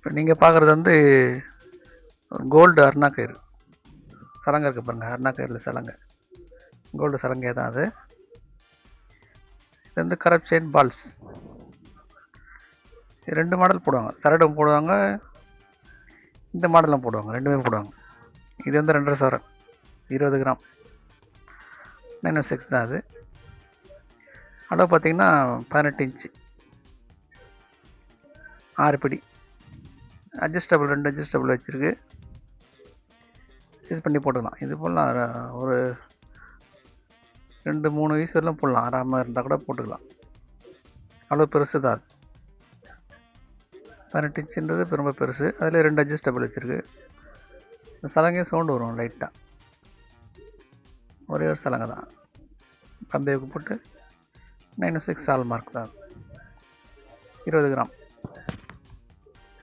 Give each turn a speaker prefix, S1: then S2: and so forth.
S1: இப்போ நீங்கள் பார்க்குறது வந்து கோல்டு அருணா கயிறு. சலங்கை இருக்குது பாருங்கள் அருணா கயிறில் சலங்கை. கோல்டு சலங்கை தான் அது. இது வந்து கரப் செயின் பால்ஸ் இது ரெண்டு மாடல் போடுவாங்க. சரடும் போடுவாங்க இந்த மாடலும் போடுவாங்க ரெண்டுமே போடுவாங்க. இது வந்து ரெண்டரை சவரன் இருபது கிராம். நைன் சிக்ஸ் oh தான் அது. அளவு பார்த்தீங்கன்னா பதினெட்டு இன்ச்சு ஆறு பிடி. அட்ஜஸ்டபிள் ரெண்டு அட்ஜஸ்டபிள் வச்சுருக்கு. அட்ஜஸ்ட் பண்ணி போட்டுக்கலாம். இது போடலாம் ஒரு ரெண்டு மூணு வயசு வரலாம் போடலாம் ஆறாமல் இருந்தால் கூட போட்டுக்கலாம். அவ்வளோ பெருசு தான் பதினெட்டு இன்ச்சுன்றது ரொம்ப பெருசு. அதில் ரெண்டு அட்ஜஸ்டபிள் வச்சுருக்கு. இந்த சலங்கையும் சவுண்டு வரும் லைட்டாக ஒரே ஒரு சலங்கை தான். பம்பேக்கு போட்டு நைன் சிக்ஸ் ஆல் மார்க் தான். இருபது கிராம்.